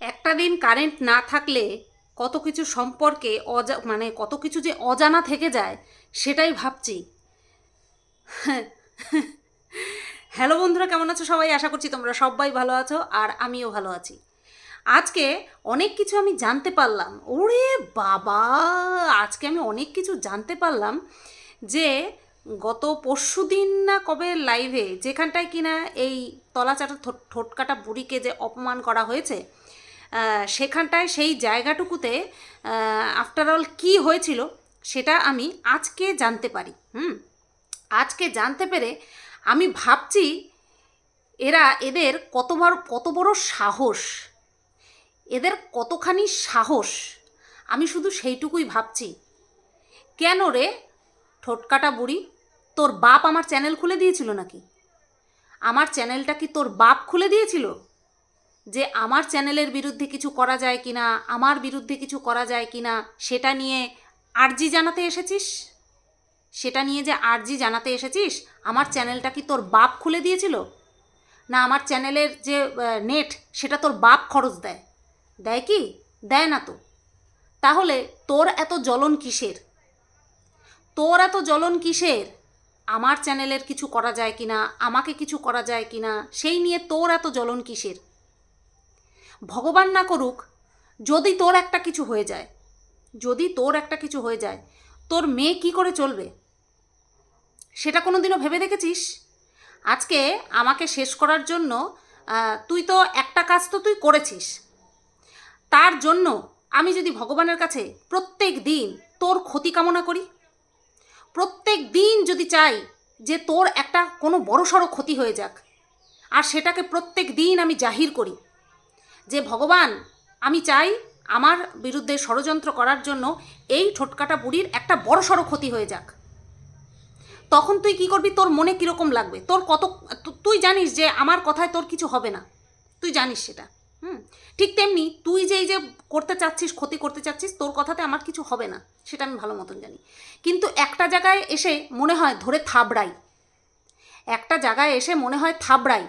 একটা দিন কারেন্ট না থাকলে কত কিছু সম্পর্কে অজা মানে কত কিছু যে অজানা থেকে যায়, সেটাই ভাবছি। হ্যালো বন্ধুরা, কেমন আছো সবাই? আশা করছি তোমরা সবাই ভালো আছো আর আমিও ভালো আছি। আজকে অনেক কিছু আমি জানতে পারলাম। ওরে বাবা! আজকে আমি অনেক কিছু জানতে পারলাম যে গত পরশু দিন না কবে লাইভে যেখানটায় কিনা এই তলাচাটা ঠোঁটকাটা বুড়িকে যে অপমান করা হয়েছে সেখানটায় সেই জায়গাটুকুতে আফটার অল কী হয়েছিল সেটা আমি আজকে জানতে পারি, হুম? আজকে জানতে পেরে আমি ভাবছি এরা এদের কত বড় কত বড় সাহস, এদের কতখানি সাহস, আমি শুধু সেইটুকুই ভাবছি। কেন রে ঠোটকাটা বুড়ি, তোর বাপ আমার চ্যানেল খুলে দিয়েছিল নাকি? আমার চ্যানেলটা কি তোর বাপ খুলে দিয়েছিল? যে আমার চ্যানেলের বিরুদ্ধে কিছু করা যায় কি না আমার বিরুদ্ধে কিছু করা যায় কি না সেটা নিয়ে আর্জি জানাতে এসেছিস? সেটা নিয়ে যে আর্জি জানাতে এসেছিস? আমার চ্যানেলটা কি তোর বাপ খুলে দিয়েছিল? না, আমার চ্যানেলের যে নেট, সেটা তোর বাপ খরচ দেয়। দেয় কি? দেয় না তো। তাহলে তোর এত জ্বলন কিসের? তোর এত জ্বলন কিসের? আমার চ্যানেলের কিছু করা যায় কি না আমাকে কিছু করা যায় কি না সেই নিয়ে তোর এত জ্বলন কিসের? ভগবান না করুক, যদি তোর একটা কিছু হয়ে যায়, যদি তোর একটা কিছু হয়ে যায়, তোর মেয়ে কি করে চলবে? সেটা কোনো দিনও ভেবে দেখেছিস? আজকে আমাকে শেষ করার জন্য তুই তো একটা কাজ তো তুই করেছিস। তার জন্য আমি যদি ভগবানের কাছে প্রত্যেক দিন তোর ক্ষতি কামনা করি, প্রত্যেক দিন যদি চাই যে তোর একটা কোনো বড়সড় ক্ষতি হয়ে যাক, আর সেটাকে প্রত্যেক দিন আমি জাহির করি যে ভগবান, আমি চাই আমার বিরুদ্ধে ষড়যন্ত্র করার জন্য এই ঠোটকাটা বুড়ির একটা বড়সড় ক্ষতি হয়ে যাক। তখন তুই কি করবি? তোর মনে কীরকম লাগবে? তোর কত তুই জানিস যে আমার কথায় তোর কিছু হবে না। তুই জানিস সেটা, হুম? ঠিক তেমনি তুই যে এই যে করতে চাচ্ছিস, ক্ষতি করতে চাচ্ছিস, তোর কথাতে আমার কিছু হবে না, সেটা আমি ভালো মতন জানি। কিন্তু একটা জায়গায় এসে মনে হয় ধরে থাবড়াই। একটা জায়গায় এসে মনে হয় থাবড়াই।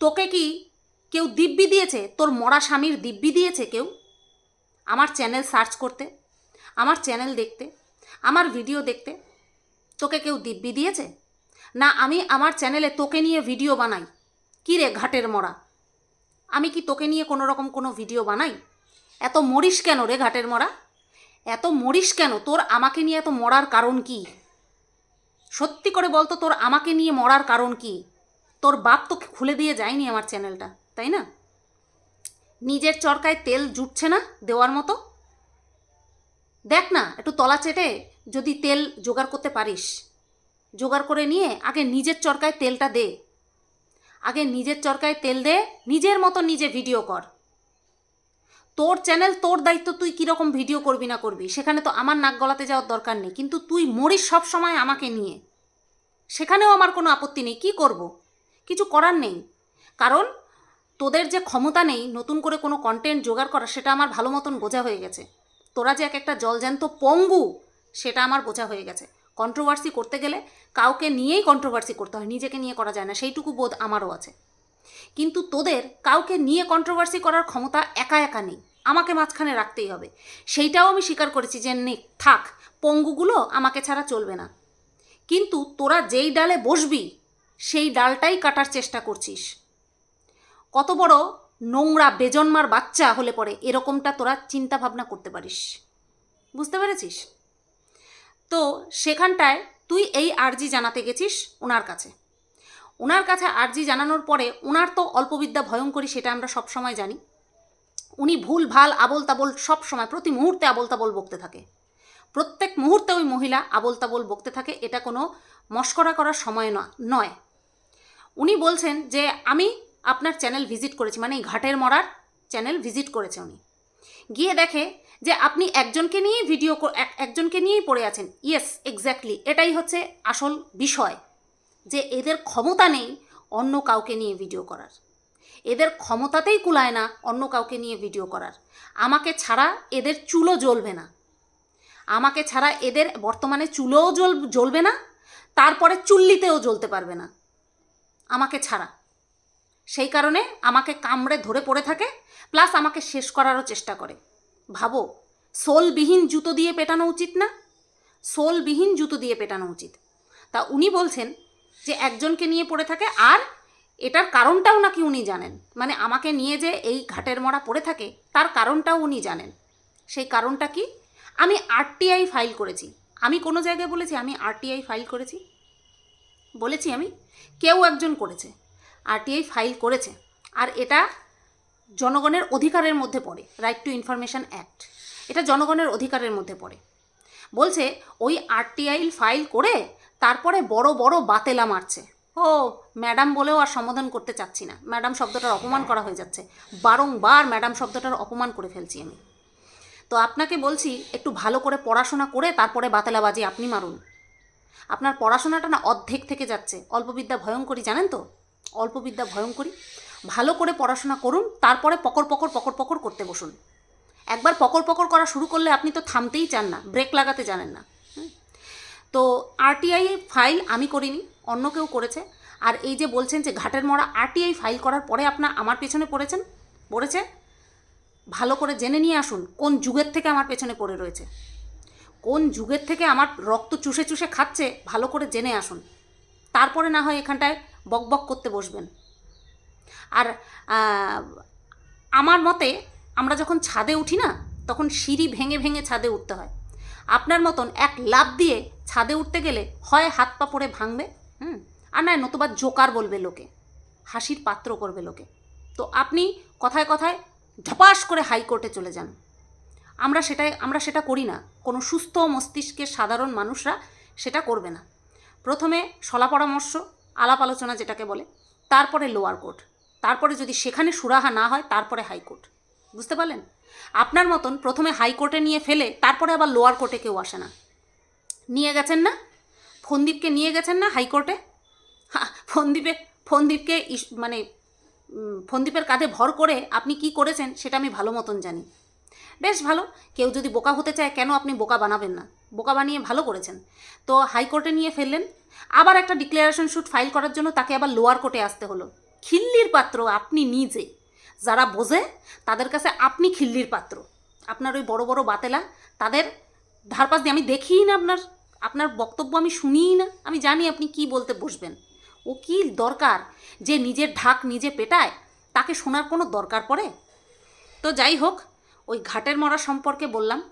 তোকে কি কেউ দিব্যি দিয়েছে, তোর মরা স্বামীর দিব্যি দিয়েছে কেউ? আমার চ্যানেল সার্চ করতে, আমার চ্যানেল দেখতে, আমার ভিডিও দেখতে তোকে কেউ দিব্যি দিয়েছে? না, আমি আমার চ্যানেলে তোকে নিয়ে ভিডিও বানাই। কী রে ঘাটের মরা? আমি কি তোকে নিয়ে কোনো রকম কোনো ভিডিও বানাই? এত মরিস কেন রে ঘাটের মরা? এত মরিস কেন? তোর আমাকে নিয়ে এত মরার কারণ কি? সত্যি করে বলতো, তোর আমাকে নিয়ে মরার কারণ কি? তোর বাপ তো খুলে দিয়ে যায়নি আমার চ্যানেলটা তাই না? নিজের চরকায় তেল জুটছে না দেওয়ার মতো? দেখ না, একটু তলা চেটে যদি তেল জোগাড় করতে পারিস। জোগাড় করে নিয়ে আগে নিজের চরকায় তেলটা দে। আগে নিজের চরকায় তেল দে, নিজের মতো নিজে ভিডিও কর। তোর চ্যানেল তোর দায়িত্ব তুই কীরকম ভিডিও করবি না করবি, সেখানে তো আমার নাক গলাতে যাওয়ার দরকার নেই, কিন্তু তুই মরিস সব সময় আমাকে নিয়ে। সেখানেও আমার কোনো আপত্তি নেই, কি করব? কিছু করার নেই। কারণ তোদের যে ক্ষমতা নেই নতুন করে কোনো কন্টেন্ট জোগাড় করা, সেটা আমার ভালো মতন বোঝা হয়ে গেছে। তোরা যে এক একটা জলজ্যান্ত পঙ্গু, সেটা আমার বোঝা হয়ে গেছে। কন্ট্রোভার্সি করতে গেলে কাউকে নিয়েই কন্ট্রোভার্সি করতে হয়, নিজেকে নিয়ে করা যায় না, সেইটুকু বোধ আমারও আছে। কিন্তু তোদের কাউকে নিয়ে কন্ট্রোভার্সি করার ক্ষমতা একা একা নেই, আমাকে মাঝখানে রাখতেই হবে। সেইটাও আমি স্বীকার করেছি যে, নে, থাক, পঙ্গুগুলো আমাকে ছাড়া চলবে না। কিন্তু তোরা যেই ডালে বসবি, সেই ডালটাই কাটার চেষ্টা করছিস। কত বড় নোংরা বেজন্মার বাচ্চা হলে পরে এরকমটা তোরা চিন্তা ভাবনা করতে পারিস। বুঝতে পেরেছিস? তো সেখানটায় তুই এই আর্জি জানাতে গেছিস ওনার কাছে। ওনার কাছে আর্জি জানানোর পরে ওনার তো অল্পবিদ্যা ভয়ঙ্করী সেটা আমরা সব সময় জানি। উনি ভুল, ভালো আবল তাবল সব সময় প্রতি মুহূর্তে আবল তাবল বকতে থাকে। প্রত্যেক মুহূর্তে ওই মহিলা আবল তাবল বকতে থাকে, এটা কোনো মস্করা করার সময় নয়। উনি বলছেন যে, আমি আপনার চ্যানেল ভিজিট করেছে মানে এই ঘাটের মরার চ্যানেল ভিজিট করেছে উনি। গিয়ে দেখে যে আপনি একজনকে নিয়েই ভিডিও এক- একজনকে নিয়েই পড়ে আছেন। ইয়েস এক্স্যাক্টলি এটাই হচ্ছে আসল বিষয় যে এদের ক্ষমতা নেই অন্য কাউকে নিয়ে ভিডিও করার। এদের ক্ষমতাতেই কুলায় না অন্য কাউকে নিয়ে ভিডিও করার। আমাকে ছাড়া এদের চুলও জ্বলবে না। আমাকে ছাড়া এদের বর্তমানে চুলোও জ্বল, জ্বলবে না, তারপরে চুল্লিতেও জ্বলতে পারবে না। আমাকে ছাড়া। সেই কারণে আমাকে কামড়ে ধরে পড়ে থাকে, প্লাস আমাকে শেষ করারও চেষ্টা করে। ভাবো, সোলবিহীন জুতো দিয়ে পেটানো উচিত না? সোলবিহীন জুতো দিয়ে পেটানো উচিত। তা উনি বলছেন যে একজনকে নিয়ে পড়ে থাকে, আর এটার কারণটাও নাকি উনি জানেন। মানে আমাকে নিয়ে যে এই ঘাটের মরা পড়ে থাকে, তার কারণটাও উনি জানেন। সেই কারণটা কি? আমি আরটিআই ফাইল করেছি। আমি কোনো জায়গায় বলেছি আমি আরটিআই ফাইল করেছি? বলেছি আমি? কেউ একজন করেছে। আরটিআই ফাইল করেছে। আর এটা জনগণের অধিকারের মধ্যে পড়ে রাইট টু ইনফরমেশন অ্যাক্ট এটা জনগণের অধিকারের মধ্যে পড়ে। বলছে, ওই আরটিআই ফাইল করে তারপরে বড় বড় বাতেলা মারছে। ও ম্যাডাম বলেও আর সম্বোধন করতে চাচ্ছি না। ম্যাডাম শব্দটার অপমান করা হয়ে যাচ্ছে। বারংবার ম্যাডাম শব্দটার অপমান করে ফেলছি আমি। তো আপনাকে বলছি, একটু ভালো করে পড়াশোনা করে তারপরে বাতেলাবাজি আপনি মারুন। আপনার পড়াশোনাটা না অর্ধেক থেকে যাচ্ছে। অল্পবিদ্যা ভয়ঙ্করী জানেন তো? অল্পবিদ্যা ভয়ঙ্করী ভালো করে পড়াশোনা করুন, তারপরে পকর পকর পকর পকর করতে বসুন। একবার পকর পকর করা শুরু করলে আপনি তো থামতেই চান না, ব্রেক লাগাতে জানেন না। তো আরটিআই ফাইল আমি করিনি, অন্য কেউ করেছে। আর এই যে বলছেন যে ঘাটের মরা আরটিআই ফাইল করার পরে আপনার, আমার পেছনে পড়েছেন? পড়েছে? ভালো করে জেনে নিয়ে আসুন, কোন যুগের থেকে আমার পেছনে পড়ে রয়েছে। কোন যুগের থেকে আমার রক্ত চুষে চুষে খাচ্ছে, ভালো করে জেনে আসুন। তারপরে না হয় এখানটায় বক বক করতে বসবেন। আর আমার মতে আমরা যখন ছাদে উঠি না, তখন সিঁড়ি ভেঙে ভেঙে ছাদে উঠতে হয়। আপনার মতন এক লাভ দিয়ে ছাদে উঠতে গেলে হয় হাত পা পড়ে ভাঙবে, হুম? আর নয়, নতুবা জোকার বলবে লোকে, হাসির পাত্র করবে লোকে। তো আপনি কথায় কথায় ধপাস করে হাইকোর্টে চলে যান। আমরা সেটাই, আমরা সেটা করি না। কোনো সুস্থ মস্তিষ্কের সাধারণ মানুষরা সেটা করবে না। প্রথমে সলা পরামর্শ আলাপ আলোচনা যেটাকে বলে, তারপরে লোয়ার কোর্ট তারপরে যদি সেখানে সুরাহা না হয়, তারপরে হাইকোর্ট বুঝতে পারলেন? আপনার মতন প্রথমে হাইকোর্টে নিয়ে ফেলে, তারপরে আবার লোয়ার কোর্টে কেউ আসে না। নিয়ে গেছেন না? ফন্দীপকে নিয়ে গেছেন না হাইকোর্টে ফন্দীপে, ফন্দীপকে মানে ফন্দীপের কাঁধে ভর করে আপনি কি করেছেন, সেটা আমি ভালো মতন জানি। বেশ ভালো, কেউ যদি বোকা হতে চায়, কেন আপনি বোকা বানাবেন না? বোকা বানিয়ে ভালো করেছেন। তো হাইকোর্টে নিয়ে ফেললেন। আবার একটা ডিক্লারেশন শুট ফাইল করার জন্য তাকে আবার লোয়ার কোর্টে আসতে হলো। খিল্লির পাত্র আপনি নিজে। যারা বোঝে, তাদের কাছে আপনি খিল্লির পাত্র। আপনার ওই বড় বড় বাতেলা, তাদের ধারপাশ দিয়ে আমি দেখিই না আপনার আপনার বক্তব্য আমি শুনিই না। আমি জানি আপনি কি বলতে বসবেন। ও কি দরকার? যে নিজের ঢাক নিজে পেটায়, তাকে শোনার কোনো দরকার পড়ে? তো যাই হোক, ওই ঘাটের মরা সম্পর্কে বললাম।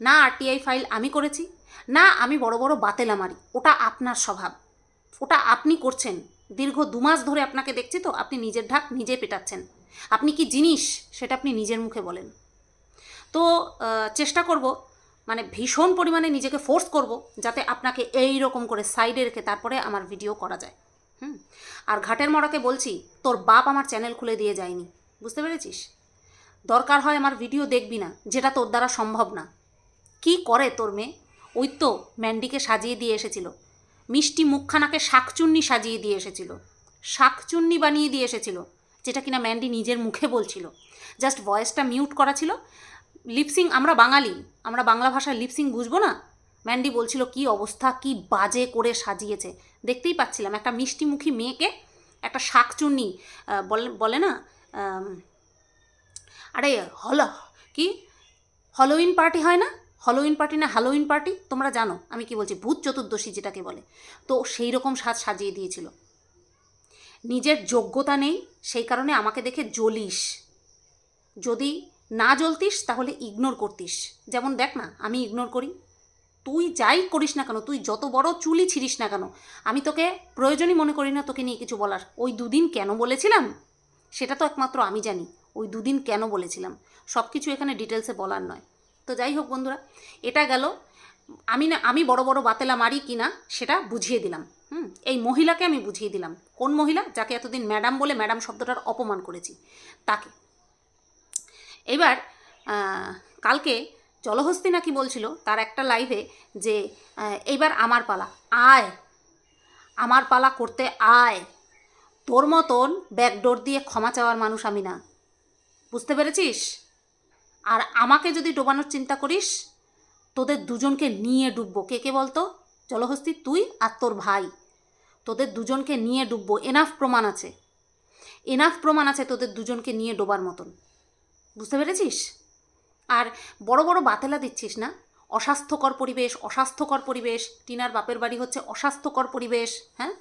না আরটিআই ফাইল আমি করেছি, না আমি বড় বড় বাতেলা মারি, ওটা আপনার স্বভাব। ওটা আপনি করছেন। দীর্ঘ দু মাস ধরে আপনাকে দেখছি তো, আপনি নিজের ঢাক নিজে পেটাচ্ছেন। আপনি কি জিনিস? সেটা আপনি নিজের মুখে বলেন। তো চেষ্টা করব মানে ভীষণ পরিমাণে নিজেকে ফোর্স করব, যাতে আপনাকে এই রকম করে সাইডে রেখে তারপরে আমার ভিডিও করা যায়। হুম? আর ঘাটের মরাকে বলছি, তোর বাপ আমার চ্যানেল খুলে দিয়ে যায়নি। বুঝতে পেরেছিস? দরকার হয় আমার ভিডিও দেখবি না, যেটা তোর দ্বারা সম্ভব না। কি করে তোর মেয়ে? ওই তো ম্যান্ডিকে সাজিয়ে দিয়ে এসেছিল। মিষ্টি মুখখানাকে শাকচুন্নি সাজিয়ে দিয়ে এসেছিল। শাকচুন্নি বানিয়ে দিয়ে এসেছিল, যেটা কিনা ম্যান্ডি নিজের মুখে বলছিল। জাস্ট ভয়েসটা মিউট করা ছিল। লিপসিং আমরা বাঙালি, আমরা বাংলা ভাষায় লিপসিং বুঝব না? ম্যান্ডি বলছিল, কি অবস্থা, কি বাজে করে সাজিয়েছে। দেখতেই পাচ্ছিলাম একটা মিষ্টিমুখী মেয়েকে একটা শাকচুন্নি বলে না আরে হল কি? হলোইন পার্টি হয় না? হলোইন পার্টি না হ্যালোইন পার্টি? তোমরা জানো, আমি কি বলছি, ভূত চতুর্দশী যেটাকে বলে। তো সেই রকম সাজ সাজিয়ে দিয়েছিল। নিজের যোগ্যতা নেই, সেই কারণে আমাকে দেখে জ্বলিস। যদি না জ্বলতিস, তাহলে ইগনোর করতিস। যেমন দেখ না, আমি ইগনোর করি। তুই যাই করিস না কেন, তুই যত বড় চুলি ছিড়িস না কেন, আমি তোকে প্রয়োজনই মনে করি না তোকে নিয়ে কিছু বলার। ওই দুদিন কেন বলেছিলাম? সেটা তো একমাত্র আমি জানি, ওই দুদিন কেন বলেছিলাম? সব কিছু এখানে ডিটেলসে বলার নয়। তো যাই হোক বন্ধুরা, এটা গেল। আমি না, আমি বড় বড় বাতেলা মারি কি না সেটা বুঝিয়ে দিলাম। হুম, এই মহিলাকে আমি বুঝিয়ে দিলাম। কোন মহিলা? যাকে এতদিন ম্যাডাম বলে ম্যাডাম শব্দটার অপমান করেছি। তাকে। এবার কালকে জলহস্তি নাকি বলছিল তার একটা লাইভে যে এইবার আমার পালা। আয়। আমার পালা করতে আয়। তোর মতন ব্যাকডোর দিয়ে ক্ষমা চাওয়ার মানুষ আমি না। বুঝতে পেরেছিস? আর আমাকে যদি ডোবানোর চিন্তা করিস, তোদের দুজনকে নিয়ে ডুববো। কে কে বলতো? জলহস্তি তুই আর তোর ভাই। তোদের দুজনকে নিয়ে ডুববো। এনাফ প্রমাণ আছে। এনাফ প্রমাণ আছে তোদের দুজনকে নিয়ে ডোবার মতন। বুঝতে পেরেছিস? আর বড় বড় বাতেলা দিচ্ছিস না? অস্বাস্থ্যকর পরিবেশ অস্বাস্থ্যকর পরিবেশ। টিনার বাপের বাড়ি হচ্ছে অস্বাস্থ্যকর পরিবেশ হ্যাঁ?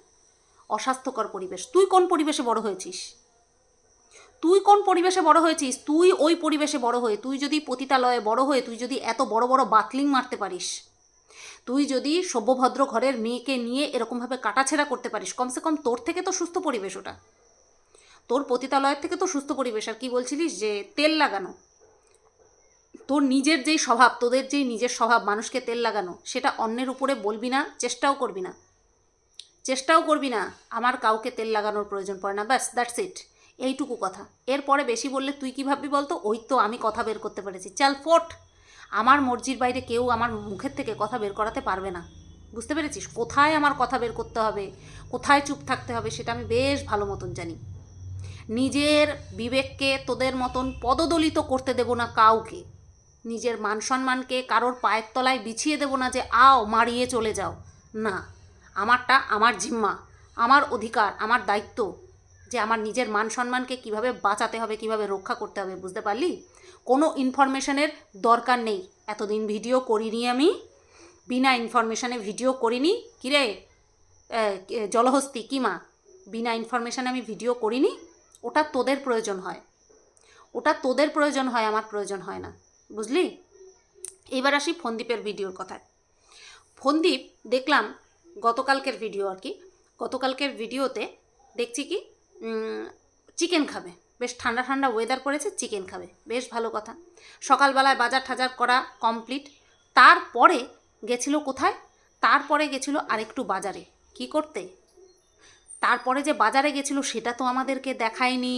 অস্বাস্থ্যকর পরিবেশ। তুই কোন পরিবেশে বড় হয়েছিস? তুই কোন পরিবেশে বড় হয়েছিস? তুই ওই পরিবেশে বড় হয়ে, তুই যদি পতিতালয়ে বড় হয়ে, তুই যদি এত বড় বড় বাতলিং মারতে পারিস, তুই যদি সভ্যভদ্র ঘরের মেয়েকে নিয়ে এরকমভাবে কাটাছেড়া করতে পারিস, কমসে কম তোর থেকে তো সুস্থ পরিবেশ ওটা। তোর পতিতালয়ের থেকে তো সুস্থ পরিবেশ, আর কি বলছিলিস যে তেল লাগানো। তোর নিজের যেই স্বভাব, তোদের যেই নিজের স্বভাব, মানুষকে তেল লাগানো, সেটা অন্যের উপরে বলবি না, চেষ্টাও করবি না। চেষ্টাও করবি না, আমার কাউকে তেল লাগানোর প্রয়োজন পড়ে না, ব্যাস দ্যাটস ইট এইটুকু কথা। এরপরে বেশি বললে তুই কী ভাববি বলতো? ওই তো আমি কথা বের করতে পেরেছি। চাল, ফোট। আমার মর্জির বাইরে কেউ আমার মুখের থেকে কথা বের করাতে পারবে না। বুঝতে পেরেছিস? কোথায় আমার কথা বের করতে হবে? কোথায় চুপ থাকতে হবে সেটা আমি বেশ ভালো মতন জানি। নিজের বিবেককে তোদের মতন পদদলিত করতে দেব না কাউকে। নিজের মান সম্মানকে কারোর পায়ের তলায় বিছিয়ে দেব না যে, আও, মারিয়ে চলে যাও। না। আমারটা আমার জিম্মা, আমার অধিকার, আমার দায়িত্ব। যে আমার নিজের মান সম্মানকে কীভাবে বাঁচাতে হবে, কীভাবে রক্ষা করতে হবে, বুঝতে পারলি? কোনো ইনফরমেশনের দরকার নেই। এতদিন ভিডিও করিনি আমি। বিনা ইনফরমেশানে ভিডিও করিনি। কিরে জলহস্তি কিমা বিনা ইনফরমেশানে আমি ভিডিও করিনি? ওটা তোদের প্রয়োজন হয়। ওটা তোদের প্রয়োজন হয়, আমার প্রয়োজন হয় না। বুঝলি? এবার আসি ফন্দীপের ভিডিওর কথায়। ফন্দীপ, দেখলাম গতকালকের ভিডিও আর কি। গতকালকের ভিডিওতে দেখছি কি চিকেন খাবে। বেশ ঠান্ডা ঠান্ডা ওয়েদার পড়েছে চিকেন খাবে। বেশ ভালো কথা। সকালবেলায় বাজার ঠাজার করা কমপ্লিট তারপরে গেছিল কোথায়? তারপরে গেছিল আরেকটু বাজারে। কি করতে? তারপরে যে বাজারে গেছিল সেটা তো আমাদেরকে দেখায়নি।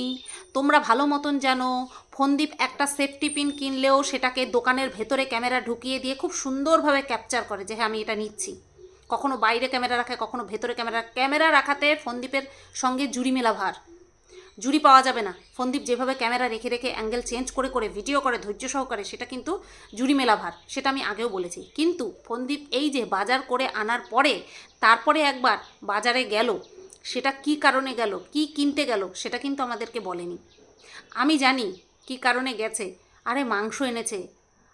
তোমরা ভালো মতন জানো, ফন্দীপ একটা সেফটি পিন কিনলেও সেটাকে দোকানের ভেতরে ক্যামেরা ঢুকিয়ে দিয়ে খুব সুন্দরভাবে ক্যাপচার করে যে হ্যাঁ আমি এটা নিচ্ছি। কখনো বাইরে ক্যামেরা রাখে, কখনো ভেতরে ক্যামেরা ক্যামেরা রাখাতে ফন্দীপের সঙ্গে জুড়ি মেলা ভার। জুড়ি পাওয়া যাবে না। ফন্দীপ যেভাবে ক্যামেরা রেখে রেখে অ্যাঙ্গেল চেঞ্জ করে করে, ভিডিও করে, ধৈর্য সহকারে, সেটা কিন্তু জুড়ি মেলা ভার। সেটা আমি আগেও বলেছি। কিন্তু ফন্দীপ এই যে বাজার করে আনার পরে, তারপরে একবার বাজারে গেল, সেটা কি কারণে গেল, কি কিনতে গেল, সেটা কিন্তু আমাদেরকে বলেনি। আমি জানি কি কারণে গেছে। আরে মাংস এনেছে,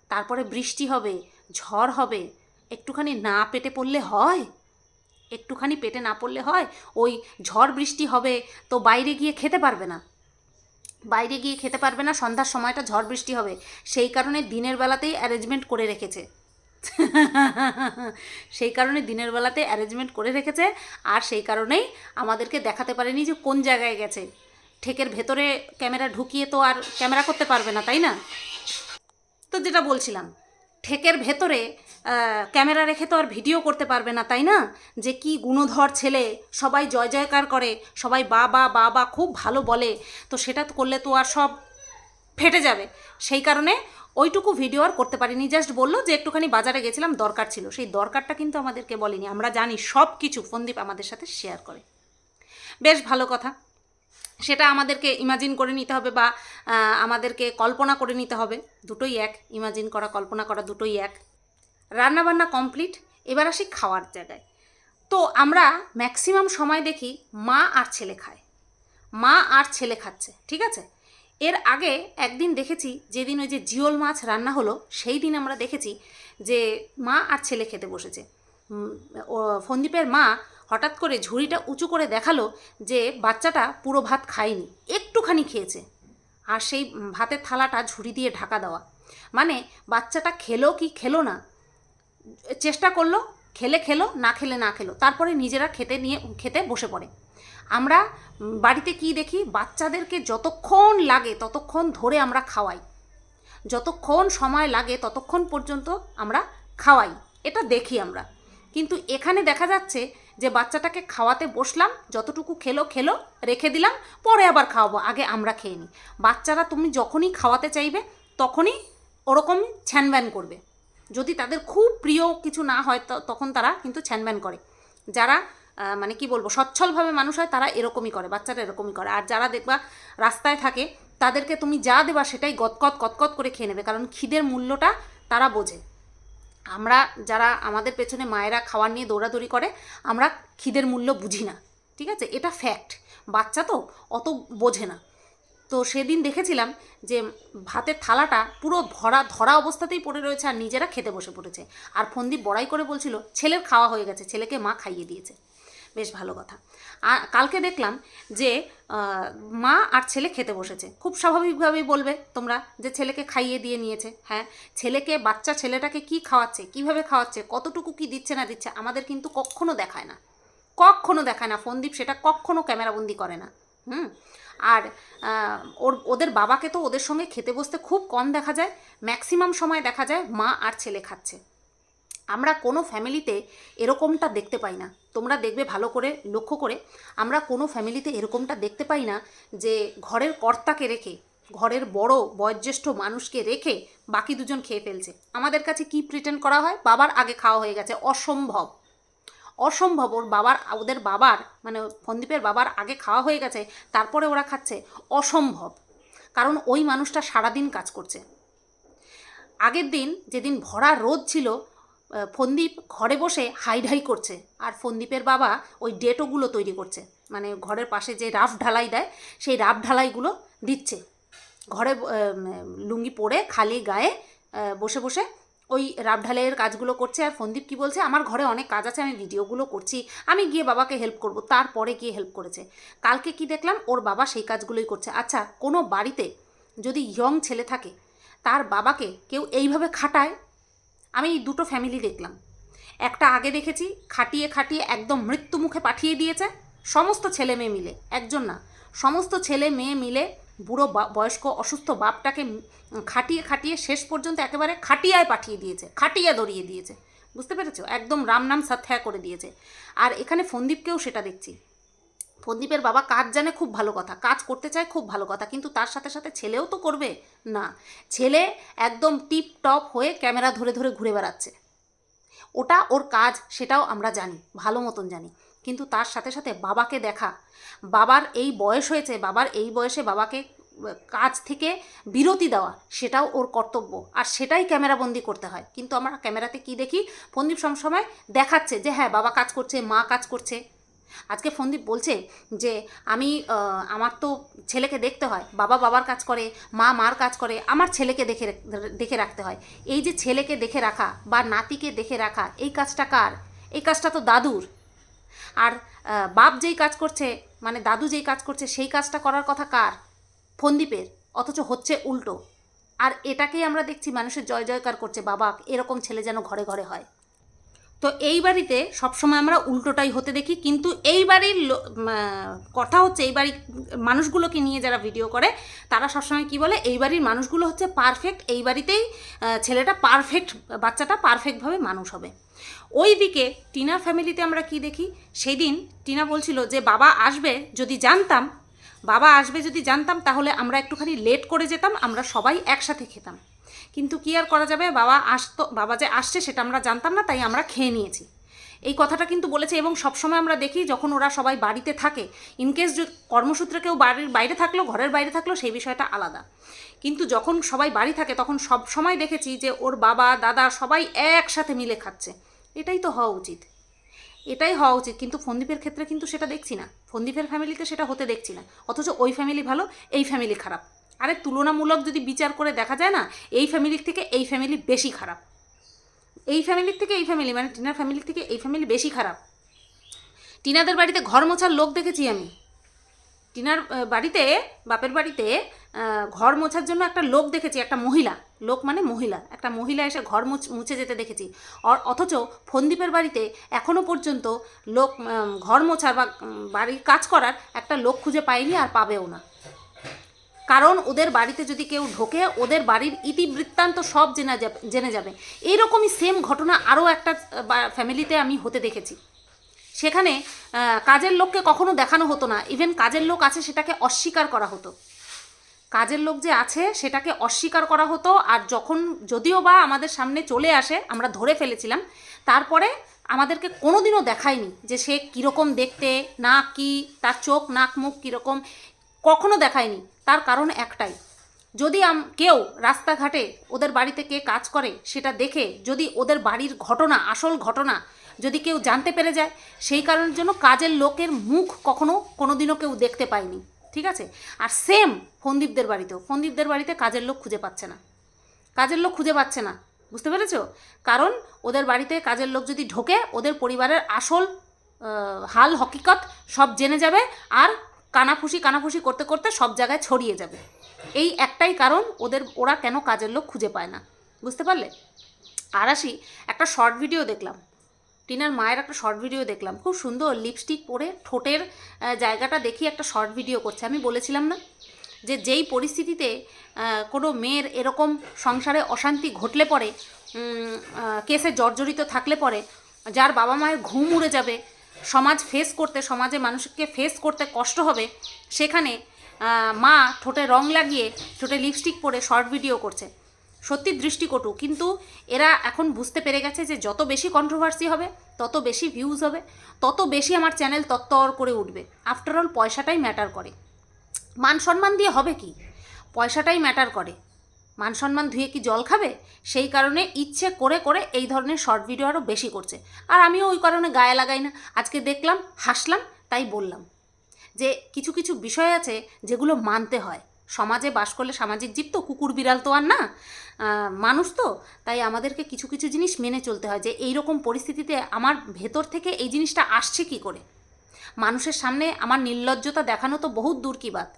তারপরে বৃষ্টি হবে, ঝড় হবে একটুখানি না পেটে পড়লে হয়? একটুখানি পেটে না পড়লে হয়? ওই ঝড় বৃষ্টি হবে তো বাইরে গিয়ে খেতে পারবে না। বাইরে গিয়ে খেতে পারবে না, সন্ধ্যার সময়টা ঝড় বৃষ্টি হবে। সেই কারণে দিনের বেলাতেই অ্যারেঞ্জমেন্ট করে রেখেছে। সেই কারণে দিনের বেলাতে অ্যারেঞ্জমেন্ট করে রেখেছে আর সেই কারণেই আমাদেরকে দেখাতে পারেনি যে কোন জায়গায় গেছে। ঠেকের ভেতরে ক্যামেরা ঢুকিয়ে তো আর ক্যামেরা করতে পারবে না, তাই না? তো যেটা বলছিলাম ঠেকের ভেতরে ক্যামেরা রেখে তো আর ভিডিও করতে পারবে না, তাই না? যে কি গুণধর ছেলে, সবাই জয় জয়কার করে, সবাই বা বা বা বা খুব ভালো বলে, তো সেটা করলে তো আর সব ফেটে যাবে। সেই কারণে ওইটুকু ভিডিও আর করতে পারিনি, জাস্ট বলল যে একটুখানি বাজারে গেছিলাম, দরকার ছিল। সেই দরকারটা কিন্তু আমাদেরকে বলেনি, আমরা জানি সব কিছু ফন্দীপ আমাদের সাথে শেয়ার করে। বেশ ভালো কথা। সেটা আমাদেরকে ইমাজিন করে নিতে হবে বা আমাদেরকে কল্পনা করে নিতে হবে। দুটোই এক ইমাজিন করা, কল্পনা করা দুটোই এক। রান্নাবান্না কমপ্লিট এবার আসি খাওয়ার জায়গায়। তো আমরা ম্যাক্সিমাম সময় দেখি মা আর ছেলে খায়। মা আর ছেলে খাচ্ছে, ঠিক আছে? এর আগে একদিন দেখেছি, যেদিন ওই যে জিওল মাছ রান্না হলো, সেই দিন আমরা দেখেছি যে মা আর ছেলে খেতে বসেছে। ফন্দীপের মা হঠাৎ করে ঝুড়িটা উঁচু করে দেখাল যে বাচ্চাটা পুরো ভাত খায়নি, একটুখানি খেয়েছে। আর সেই ভাতের থালাটা ঝুড়ি দিয়ে ঢাকা দেওয়া। মানে বাচ্চাটা খেলো কি খেলো না, চেষ্টা করল, খেলে খেলো, না খেলে না খেলো, তারপরে নিজেরা খেতে নিয়ে, খেতে বসে পড়ে। আমরা বাড়িতে কি দেখি? বাচ্চাদেরকে যতক্ষণ লাগে ততক্ষণ ধরে আমরা খাওয়াই। যতক্ষণ সময় লাগে ততক্ষণ পর্যন্ত আমরা খাওয়াই। এটা দেখি আমরা। কিন্তু এখানে দেখা যাচ্ছে যে বাচ্চাটাকে খাওয়াতে বসলাম, যতটুকু খেলো খেলো, রেখে দিলাম, পরে আবার খাওয়াবো, আগে আমরা খেয়ে নিই। বাচ্চারা তুমি যখনই খাওয়াতে চাইবে, তখনই ওরকম ছ্যানব্যান করবে। যদি তাদের খুব প্রিয় কিছু না হয় তখন তারা কিন্তু ছ্যানব্যান করে। যারা মানে কি বলব, সচ্ছলভাবে মানুষ হয়, তারা এরকমই করে, বাচ্চারা এরকমই করে। আর যারা দেখবা রাস্তায় থাকে, তাদেরকে তুমি যা দেবা, সেটাই গতকত কতকত করে খেয়ে নেবে। কারণ খিদের মূল্যটা তারা বোঝে। আমরা যারা আমাদের পেছনে মায়েরা খাওয়ার নিয়ে দৌড়াদৌড়ি করে, আমরা খিদের মূল্য বুঝি না, ঠিক আছে? এটা ফ্যাক্ট বাচ্চা তো অত বোঝে না। তো সেদিন দেখেছিলাম যে ভাতের থালাটা পুরো ভরা, ধরা অবস্থাতেই পড়ে রয়েছে আর নিজেরা খেতে বসে পড়েছে। আর ফন্দীপ বড়াই করে বলছিল, ছেলের খাওয়া হয়ে গেছে, ছেলেকে মা খাইয়ে দিয়েছে। বেশ ভালো কথা। আর কালকে দেখলাম যে মা আর ছেলে খেতে বসেছে। খুব স্বাভাবিকভাবেই বলবে তোমরা যে, ছেলেকে খাইয়ে দিয়ে নিয়েছে। হ্যাঁ ছেলেকে, বাচ্চা ছেলেটাকে কি খাওয়াচ্ছে, কীভাবে খাওয়াচ্ছে, কতটুকু কি দিচ্ছে না দিচ্ছে, আমাদের কিন্তু কখনো দেখায় না। কখনো দেখায় না। ফোনদীপ সেটা কখনো ক্যামেরাবন্দি করে না। হুম? আর ওর, ওদের বাবাকে তো ওদের সঙ্গে খেতে বসতে খুব কম দেখা যায়। ম্যাক্সিমাম সময় দেখা যায় মা আর ছেলে খাচ্ছে। আমরা কোনো ফ্যামিলিতে এরকমটা দেখতে পাই না। তোমরা দেখবে ভালো করে, লক্ষ্য করে, আমরা কোনো ফ্যামিলিতে এরকমটা দেখতে পাই না যে ঘরের কর্তাকে রেখে, ঘরের বড় বয়োজ্যেষ্ঠ মানুষকে রেখে বাকি দুজন খেয়ে ফেলছে। আমাদের কাছে কি প্রিটেন্ড করা হয়? বাবার আগে খাওয়া হয়ে গেছে। অসম্ভব। অসম্ভব। ওর বাবার, ওদের বাবার মানে ফন্দীপের বাবার আগে খাওয়া হয়ে গেছে, তারপরে ওরা খাচ্ছে। অসম্ভব। কারণ ওই মানুষটা সারাদিন কাজ করছে। আগের দিন যেদিন ভরা রোদ ছিল ফন্দীপ ঘরে বসে হাইড হাই করছে। আর ফন্দীপের বাবা ওই ডেটোগুলো তৈরি করছে। মানে ঘরের পাশে যে রাফ ঢালাই দেয়, সেই রাফ ঢালাইগুলো দিচ্ছে। ঘরে লুঙ্গি পরে খালি গায়ে বসে বসে ওই রাফ ঢালাইয়ের কাজগুলো করছে। আর ফন্দীপ কি বলছে, আমার ঘরে অনেক কাজ আছে, আমি ভিডিওগুলো করছি। আমি গিয়ে বাবাকে হেল্প করব। তারপরে গিয়ে হেল্প করেছে। কালকে কি দেখলাম, ওর বাবা সেই কাজগুলোই করছে। আচ্ছা কোনো বাড়িতে যদি ইয়ং ছেলে থাকে, তার বাবাকে কেউ এইভাবে খাটায় আমি এই দুটো ফ্যামিলি দেখলাম। একটা আগে দেখেছি, খাটিয়ে খাটিয়ে একদম মৃত্যু মুখে পাঠিয়ে দিয়েছে, সমস্ত ছেলে মেয়ে মিলে, একজন না, সমস্ত ছেলে মেয়ে মিলে বুড়ো বয়স্ক অসুস্থ বাপটাকে খাটিয়ে খাটিয়ে শেষ পর্যন্ত একেবারে খাটিয়ায় পাঠিয়ে দিয়েছে, খাটিয়া ধরিয়ে দিয়েছে। বুঝতে পেরেছ? একদম রাম নাম সাথ্যা করে দিয়েছে। আর এখানে ফন্দীপকেও সেটা দেখছি। ফন্দীপের বাবা কাজ জানে খুব ভালো কথা, কাজ করতে চায় খুব ভালো কথা, কিন্তু তার সাথে সাথে ছেলেও তো করবে? না। ছেলে একদম টিপ টপ হয়ে ক্যামেরা ধরে ধরে ঘুরে বেড়াচ্ছে। ওটা ওর কাজ, সেটাও আমরা জানি, ভালো মতন জানি। কিন্তু তার সাথে সাথে বাবাকে দেখা। বাবার এই বয়স হয়েছে, বাবার এই বয়সে বাবাকে কাজ থেকে বিরতি দেওয়া, সেটাও ওর কর্তব্য। আর সেটাই ক্যামেরাবন্দি করতে হয়। কিন্তু আমরা ক্যামেরাতে কি দেখি? ফন্দীপ সবসময় দেখাচ্ছে যে হ্যাঁ বাবা কাজ করছে, মা কাজ করছে। আজকে ফন্দীপ বলছে যে আমি আমার তো ছেলেকে দেখতে হয়, বাবা বাবার কাজ করে, মা মার কাজ করে, আমার ছেলেকে দেখে দেখে রাখতে হয়। এই যে ছেলেকে দেখে রাখা বা নাতিকে দেখে রাখা, এই কাজটা কার? এই কাজটা তো দাদুর। আর বাপ যেই কাজ করছে মানে দাদু যেই কাজ করছে, সেই কাজটা করার কথা কার? ফন্দীপের, অথচ হচ্ছে উল্টো। আর এটাকেই আমরা দেখছি মানুষের জয় জয়কার করছে, বাবা এরকম ছেলে যেন ঘরে ঘরে হয়। তো এই বাড়িতে সবসময় আমরা উল্টোটাই হতে দেখি, কিন্তু এই বাড়ির কথা হচ্ছে এই বাড়ির মানুষগুলোকে নিয়ে যারা ভিডিও করে, তারা সবসময় কি বলে, এই বাড়ির মানুষগুলো হচ্ছে পারফেক্ট এই বাড়িতেই ছেলেটা পারফেক্ট বাচ্চাটা পারফেক্টভাবে মানুষ হবে। ওই দিকে টিনার ফ্যামিলিতে আমরা কি দেখি সেই দিন টিনা বলছিল যে, বাবা আসবে যদি জানতাম, বাবা আসবে যদি জানতাম, তাহলে আমরা একটুখানি লেট করে যেতাম, আমরা সবাই একসাথে খেতাম। কিন্তু কি আর করা যাবে? বাবা আসতো, বাবা যে আসছে সেটা আমরা জানতাম না, তাই আমরা খেয়ে নিয়েছি। এই কথাটা কিন্তু বলেছে এবং সবসময় আমরা দেখি যখন ওরা সবাই বাড়িতে থাকে ইনকেস কর্মসূত্রে কেউ বাড়ির বাইরে থাকল, ঘরের বাইরে থাকল, সেই বিষয়টা আলাদা। কিন্তু যখন সবাই বাড়ি থাকে, তখন সব সময় দেখেছি যে ওর বাবা, দাদা সবাই একসাথে মিলে খাচ্ছে। এটাই তো হওয়া উচিত। এটাই হওয়া উচিত। কিন্তু ফন্দীপের ক্ষেত্রে কিন্তু সেটা দেখছি না। ফন্দীপের ফ্যামিলিতে সেটা হতে দেখছি না। অথচ ওই ফ্যামিলি ভালো, এই ফ্যামিলি খারাপ। আরে তুলনামূলক যদি বিচার করে দেখা যায় না, এই ফ্যামিলির থেকে এই ফ্যামিলি বেশি খারাপ। এই ফ্যামিলির থেকে এই ফ্যামিলি মানে টিনার ফ্যামিলির থেকে এই ফ্যামিলি বেশি খারাপ। টিনাদের বাড়িতে ঘর মোছার লোক দেখেছি আমি। টিনার বাড়িতে, বাপের বাড়িতে ঘর মোছার জন্য একটা লোক দেখেছি, একটা মহিলা। লোক মানে মহিলা। একটা মহিলা এসে ঘর মুছ যেতে দেখেছি। অ- অথচ ফন্দীপের বাড়িতে এখনও পর্যন্ত লোক ঘর মোছার বা বাড়ির কাজ করার একটা লোক খুঁজে পায়নি আর পাবেও না। কারণ ওদের বাড়িতে যদি কেউ ঢোকে, ওদের বাড়ির ইতিবৃত্তান্ত সব জেনে যাবে জেনে যাবে। এইরকমই সেম ঘটনা আরও একটা ফ্যামিলিতে আমি হতে দেখেছি। সেখানে কাজের লোককে কখনো দেখানো হতো না। ইভেন কাজের লোক আছে, সেটাকে অস্বীকার করা হতো। কাজের লোক যে আছে, সেটাকে অস্বীকার করা হতো, আর যখন যদিও বা আমাদের সামনে চলে আসে, আমরা ধরে ফেলেছিলাম, তারপরে আমাদেরকে কোনোদিনও দেখায়নি যে সে কীরকম দেখতে, না কি, তার চোখ, নাক, মুখ কীরকম। কখনো দেখায়নি, তার কারণ একটাই। যদি আম, কেউ রাস্তাঘাটে ওদের বাড়িতে কে কাজ করে, সেটা দেখে যদি ওদের বাড়ির ঘটনা, আসল ঘটনা যদি কেউ জানতে পেরে যায়, সেই কারণের জন্য কাজের লোকের মুখ কখনো কোনোদিনও কেউ দেখতে পায়নি, ঠিক আছে? আর সেম ফন্দীপদের বাড়িতেও, ফন্দীপদের বাড়িতে কাজের লোক খুঁজে পাচ্ছে না। কাজের লোক খুঁজে পাচ্ছে না, বুঝতে পেরেছ? কারণ ওদের বাড়িতে কাজের লোক যদি ঢোকে, ওদের পরিবারের আসল হাল, হকিকত সব জেনে যাবে, আর কানাফুসি কানাফুসি করতে করতে সব জায়গায় ছড়িয়ে যাবে। এই একটাই কারণ ওদের, ওরা কেন কাজের লোক খুঁজে পায় না। বুঝতে পারলে? আর আসি, একটা শর্ট ভিডিও দেখলাম। টিনার মায়ের একটা শর্ট ভিডিও দেখলাম। খুব সুন্দর লিপস্টিক পরে ঠোঁটের জায়গাটা দেখি একটা শর্ট ভিডিও করছে। আমি বলেছিলাম না যে যেই পরিস্থিতিতে কোনো মেয়ের এরকম সংসারে অশান্তি ঘটলে পরে কেসে জর্জরিত থাকলে পরে, যার বাবা মায়ের ঘুম উড়ে যাবে সমাজ ফেস করতে সমাজে মানুষকে ফেস করতে কষ্ট হবে, সেখানে মা ঠোঁটে রং লাগিয়ে, ঠোঁটে লিপস্টিক পরে শর্ট ভিডিও করছে। সত্যি দৃষ্টিকটু, কিন্তু এরা এখন বুঝতে পেরে গেছে যে যত বেশি কন্ট্রোভার্সি হবে, তত বেশি ভিউজ হবে, তত বেশি আমার চ্যানেল তত্তর করে উঠবে। আফটার অল পয়সাটাই ম্যাটার করে। মান সম্মান দিয়ে হবে কি? পয়সাটাই ম্যাটার করে। মান সম্মান ধুয়ে কি জল খাবে? সেই কারণে ইচ্ছে করে করে এই ধরনের শর্ট ভিডিও আরও বেশি করছে। আর আমিও ওই কারণে গায়ে লাগাই না। আজকে দেখলাম, হাসলাম, তাই বললাম যে কিছু কিছু বিষয় আছে যেগুলো মানতে হয়। সমাজে বাস করলে সামাজিক জীব তো, কুকুর বিড়াল তো আর না। মানুষ তো। তাই আমাদেরকে কিছু কিছু জিনিস মেনে চলতে হয় যে এই রকম পরিস্থিতিতে আমার ভেতর থেকে এই জিনিসটা আসছে কি করে? মানুষের সামনে আমার নির্লজ্জতা দেখানো তো বহুত দূর কি বাত।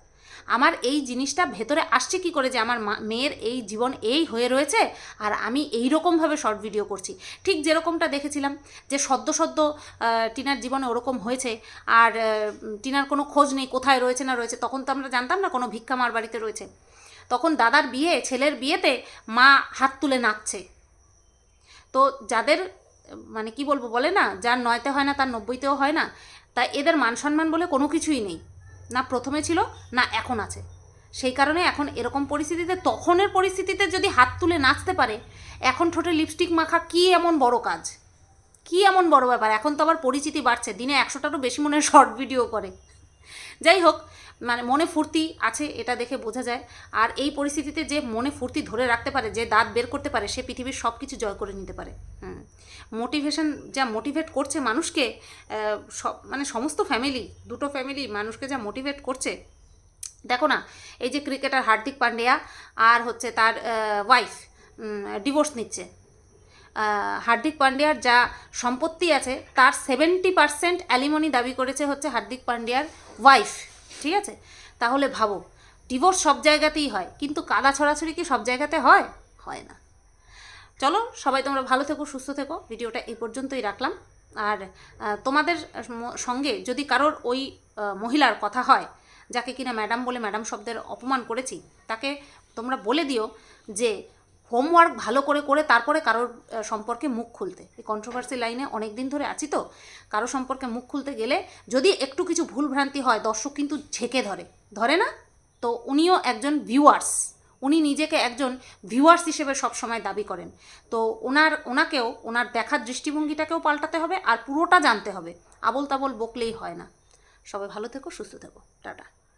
আমার এই জিনিসটা ভেতরে আসছে কি করে যে আমার মেয়ের এই জীবন এই হয়ে রয়েছে আর আমি এই রকমভাবে শর্ট ভিডিও করছি। ঠিক যেরকমটা দেখেছিলাম যে সদ্য সদ্য টিনার জীবনে ওরকম হয়েছে আর টিনার কোনো খোঁজ নেই কোথায় রয়েছে না রয়েছে, তখন তো আমরা জানতাম না কোনো ভিক্ষা মার বাড়িতে রয়েছে। তখন দাদার বিয়ে, ছেলের বিয়েতে মা হাত তুলে নাচছে। তো যাদের মানে কি বলব বলে না, যার নয়তে হয় না, তার নব্বইতেও হয় না তাই এদের মান সম্মান বলে কোনো কিছুই নেই। না প্রথমে ছিল, না এখন আছে। সেই কারণে এখন এরকম পরিস্থিতিতে, তখনের পরিস্থিতিতে যদি হাত তুলে নাচতে পারে, এখন ঠোঁটে লিপস্টিক মাখা কি এমন বড় কাজ? কি এমন বড় ব্যাপার? এখন তো আবার পরিচিতি বাড়ছে, দিনে একশোটারও বেশি মনে শর্ট ভিডিও করে। যাই হোক মানে মনে ফুর্তি আছে, এটা দেখে বোঝা যায়। আর এই পরিস্থিতিতে যে মনে ফুর্তি ধরে রাখতে পারে, যে দাঁত বের করতে পারে, সে পৃথিবীর সব কিছু জয় করে নিতে পারে। হুম। মোটিভেশন যা মোটিভেট করছে মানুষকে সব মানে সমস্ত ফ্যামিলি দুটো ফ্যামিলি মানুষকে যা মোটিভেট করছে, দেখো না, এই যে ক্রিকেটার হার্দিক পান্ডিয়া আর হচ্ছে তার ওয়াইফ ডিভোর্স নিচ্ছে। হার্দিক পান্ডিয়ার যা সম্পত্তি আছে, তার সেভেন্টি পার্সেন্ট অ্যালিমনি দাবি করেছে হচ্ছে হার্দিক পান্ডিয়ার ওয়াইফ ঠিক আছে? তাহলে ভাবো ডিভোর্স সব জায়গাতেই হয়, কিন্তু কাদা ছড়াছড়ি কি সব জায়গাতে হয়? হয় না। চলো, সবাই তোমরা ভালো থেকো, সুস্থ থেকো, ভিডিওটা এই পর্যন্তই রাখলাম। আর তোমাদের সঙ্গে যদি কারোর ওই মহিলার কথা হয়, যাকে কিনা ম্যাডাম বলে ম্যাডাম শব্দের অপমান করেছি, তাকে তোমরা বলে দিও যে হোমওয়ার্ক ভালো করে করে তারপরে কারোর সম্পর্কে মুখ খুলতে। এই কন্ট্রোভার্সি লাইনে অনেক দিন ধরে আছি তো কারও সম্পর্কে মুখ খুলতে গেলে যদি একটু কিছু ভুল ভ্রান্তি হয়, দর্শক কিন্তু ঝেঁকে ধরে। ধরে না? তো উনিও একজন ভিউয়ার্স উনি নিজেকে একজন ভিউয়ার্স হিসেবে সবসময় দাবি করেন। তো ওনার, ওনাকেও, ওনার দেখার দৃষ্টিভঙ্গিটাকেও পাল্টাতে হবে আর পুরোটা জানতে হবে। আবল তাবল বকলেই হয় না। সবাই ভালো থেকো, সুস্থ থেকো। টাটা।